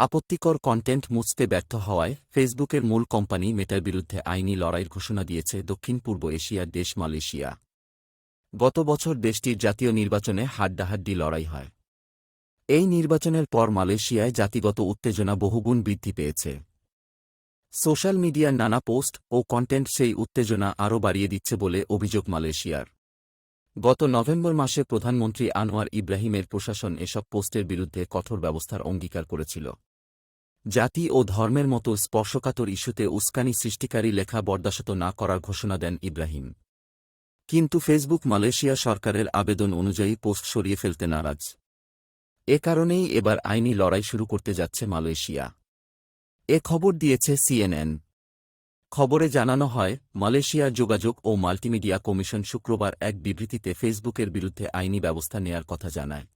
আপত্তিকর কন্টেন্ট মুছতে ব্যর্থ হওয়ায় ফেসবুকের মূল কোম্পানি মেটার বিরুদ্ধে আইনি লড়াইয়ের ঘোষণা দিয়েছে দক্ষিণ পূর্ব এশিয়ার দেশ মালয়েশিয়া। গত বছর দেশটির জাতীয় নির্বাচনে হাড্ডাহাড্ডি লড়াই হয়। এই নির্বাচনের পর মালয়েশিয়ায় জাতিগত উত্তেজনা বহুগুণ বৃদ্ধি পেয়েছে। সোশ্যাল মিডিয়ার নানা পোস্ট ও কন্টেন্ট সেই উত্তেজনা আরও বাড়িয়ে দিচ্ছে বলে অভিযোগ মালয়েশিয়ার। গত নভেম্বর মাসে প্রধানমন্ত্রী আনোয়ার ইব্রাহিমের প্রশাসন এসব পোস্টের বিরুদ্ধে কঠোর ব্যবস্থার অঙ্গীকার করেছিল। জাতি ও ধর্মের মতো স্পর্শকাতর ইস্যুতে উস্কানি সৃষ্টিকারী লেখা বরদাশত না করার ঘোষণা দেন ইব্রাহিম। কিন্তু ফেসবুক মালয়েশিয়া সরকারের আবেদন অনুযায়ী পোস্ট সরিয়ে ফেলতে নারাজ। এ কারণেই এবার আইনি লড়াই শুরু করতে যাচ্ছে মালয়েশিয়া। এ খবর দিয়েছে সিএনএন। খবরে জানানো হয় মালয়েশিয়ার যোগাযোগ ও মাল্টিমিডিয়া কমিশন শুক্রবার এক বিবৃতিতে ফেসবুকের বিরুদ্ধে আইনি ব্যবস্থা নেয়ার কথা জানায়।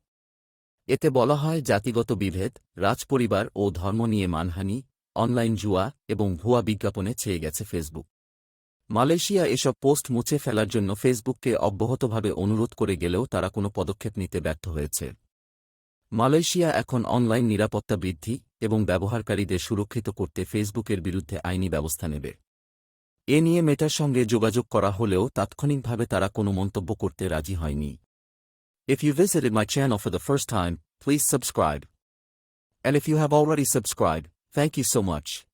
এতে বলা হয়, জাতিগত বিভেদ, রাজপরিবার ও ধর্ম নিয়ে মানহানি, অনলাইন জুয়া এবং ভুয়া বিজ্ঞাপনে ছেয়ে গেছে ফেসবুক। মালয়েশিয়া এসব পোস্ট মুছে ফেলার জন্য ফেসবুককে অব্যাহতভাবে অনুরোধ করে গেলেও তারা কোনো পদক্ষেপ নিতে ব্যর্থ হয়েছে। মালয়েশিয়া এখন অনলাইন নিরাপত্তা বৃদ্ধি এবং ব্যবহারকারীদের সুরক্ষিত করতে ফেসবুকের বিরুদ্ধে আইনি ব্যবস্থা নেবে। এ নিয়ে মেটার সঙ্গে যোগাযোগ করা হলেও তাৎক্ষণিকভাবে তারা কোনো মন্তব্য করতে রাজি হয়নি। If you visited my channel for the first time, please subscribe. And if you have already subscribed, thank you so much.